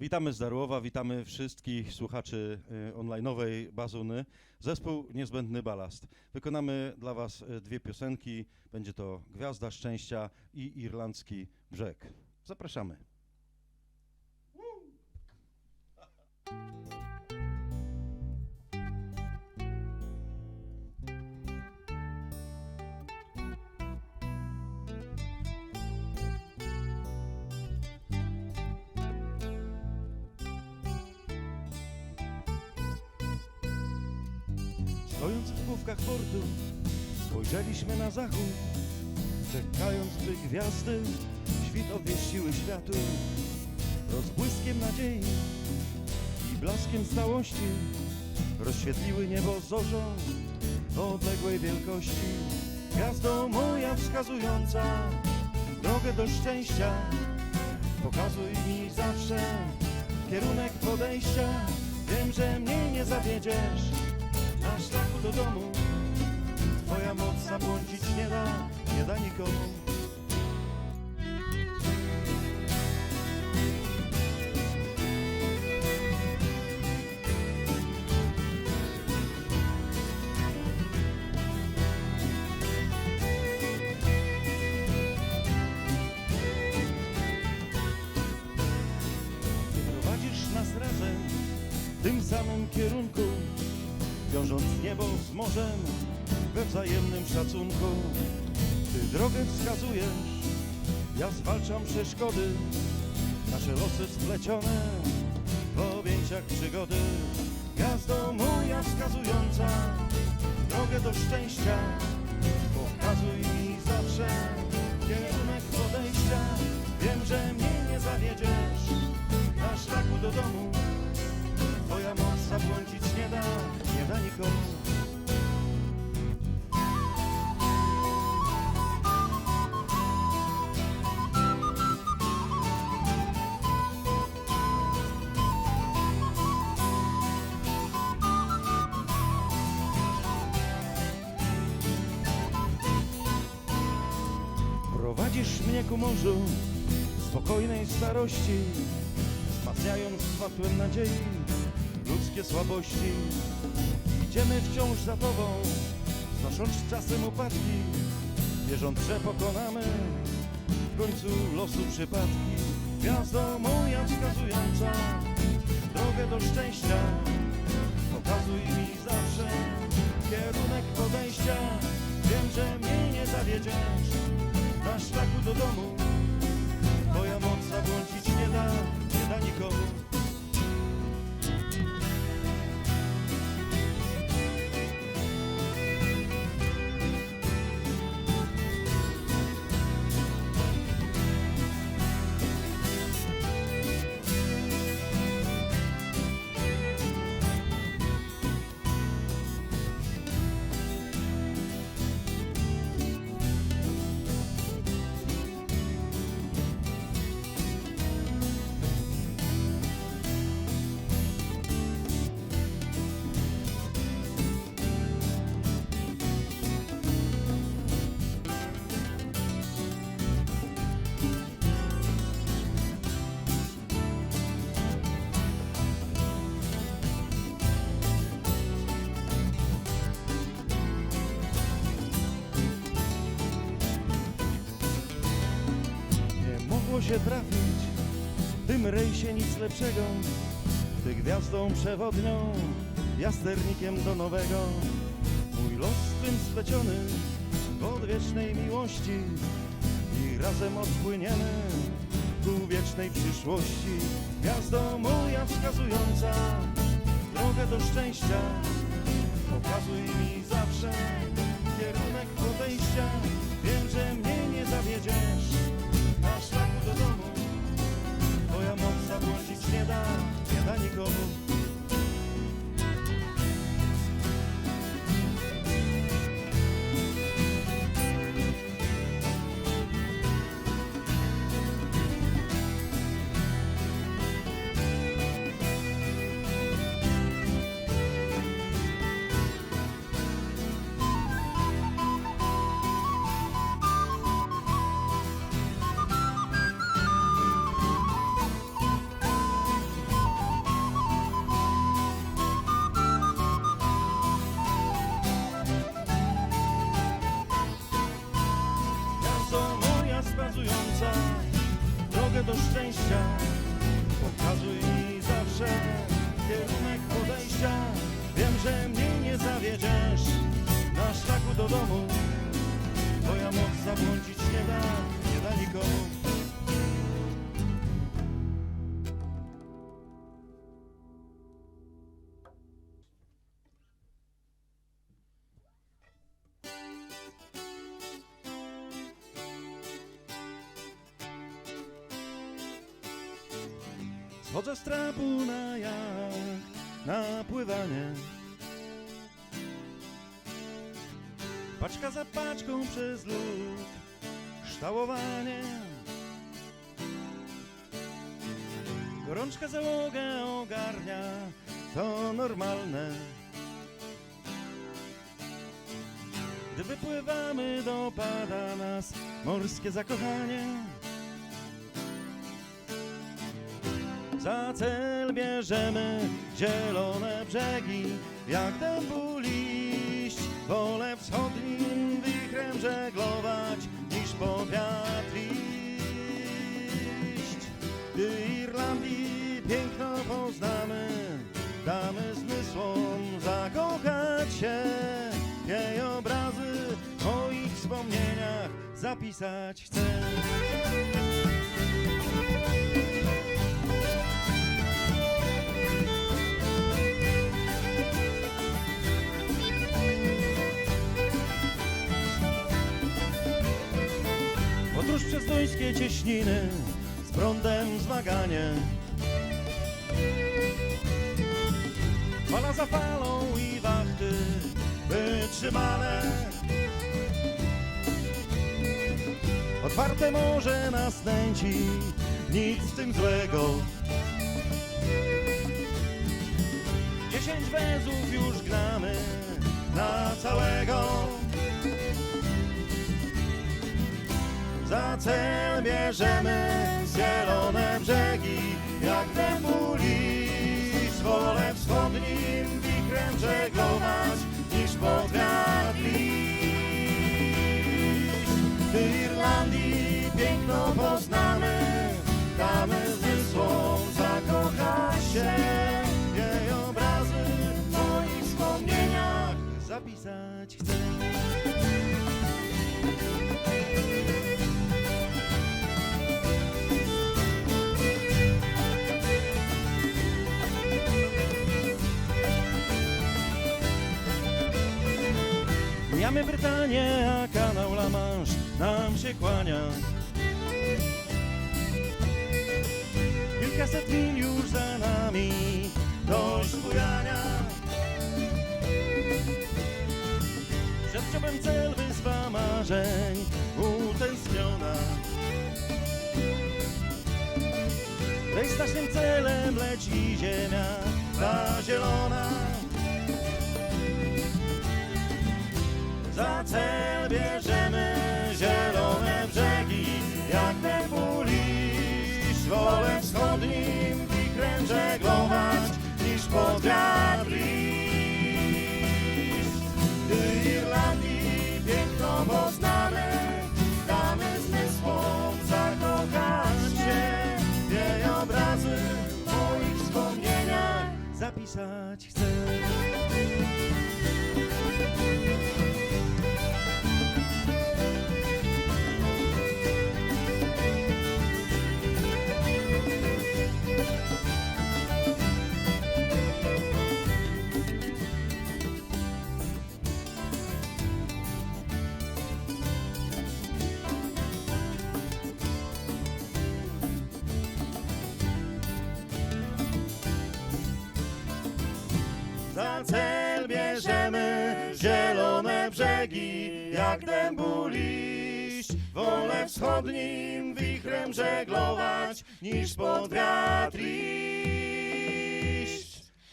Witamy z Darłowa, witamy wszystkich słuchaczy y, online'owej Bazuny. Zespół Niezbędny Balast. Wykonamy dla Was y, dwie piosenki. Będzie to Gwiazda Szczęścia i Irlandzki Brzeg. Zapraszamy. Stojąc w główkach portu, spojrzeliśmy na zachód, czekając, by gwiazdy świt obwieściły światu. Rozbłyskiem nadziei i blaskiem stałości rozświetliły niebo zorzą odległej wielkości. Gwiazdo moja wskazująca drogę do szczęścia, pokazuj mi zawsze kierunek podejścia. Wiem, że mnie nie zawiedziesz na szlaku do domu. Twoja moc zabłądzić nie da, nie da nikomu. Prowadzisz nas razem tym samym kierunku wiążąc niebo z morzem we wzajemnym szacunku. Ty drogę wskazujesz, ja zwalczam przeszkody, nasze losy splecione w objęciach przygody. Gwiazdo moja wskazująca drogę do szczęścia, pokazuj mi zawsze kierunek podejścia. Wiem, że mnie nie zawiedziesz na szlaku do domu. Twoja moc zabłądzić nie da, da nikomu. Prowadzisz mnie ku morzu spokojnej starości, wzmacniając światłem nadziei ludzkie słabości. Idziemy wciąż za Tobą, znosząc czasem upadki, wierząc, że pokonamy w końcu losu przypadki. Gwiazdo moja wskazująca drogę do szczęścia, pokazuj mi zawsze kierunek podejścia. Wiem, że mnie nie zawiedziesz na szlaku do domu. Twoja moc zabłądzić nie da, nie da nikomu. Mogło się trafić w tym rejsie nic lepszego. Ty gwiazdą przewodnią, ja sternikiem do nowego. Mój los tym spleciony w odwiecznej miłości i razem odpłyniemy ku wiecznej przyszłości. Gwiazdo moja wskazująca drogę do szczęścia, pokazuj mi zawsze kierunek podejścia. Wiem, że mnie nie zawiedziesz da, nie da nikomu. Szczęścia. Pokazuj mi zawsze kierunek podejścia. Wiem, że mnie nie zawiedziesz na szlaku do domu. Twoja moc zabłądzić nie da, nie da nikomu. Schodzę z trapu na jacht, na pływanie. Paczka za paczką przez lód, ształowanie. Gorączka załogę ogarnia, to normalne. Gdy wypływamy, dopada nas morskie zakochanie. Za cel bierzemy zielone brzegi, jak dębu liść. Wolę wschodnim wichrem żeglować, niż pod wiatr iść. Gdy Irlandii piękno poznamy, damy zmysłom zakochać się. Jej obrazy w moich wspomnieniach zapisać chcę. Duńskie cieśniny z prądem zmaganie. Fala za falą i wachty wytrzymane. Otwarte morze nas nęci, nic w tym złego. Dziesięć węzłów już gnamy na całego. Za cel bierzemy zielone brzegi, jak dębu liść. Wolę wschodnim wichrem żeglować, niż iść. Gdy Irlandii piękno poznamy, damy zmysłom zakochać się. Jej obrazy w moich wspomnieniach zapisać chcę. Mijamy Brytanię, a kanał La Manche nam się kłania. Kilkaset mil już za nami, dość bujania. Przed ciobem cel wyspa marzeń, utęskniona. Tej strasznym celem leci ziemia, zapisać chcę. Za cel bierzemy zielone brzegi, jak dębu. Wolę wschodnim wichrem żeglować, niż pod wiatr iść.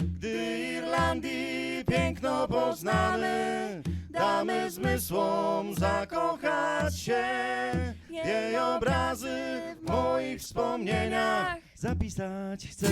Gdy Irlandii piękno poznamy, damy zmysłom zakochać się. Jej obrazy w moich wspomnieniach zapisać chcę.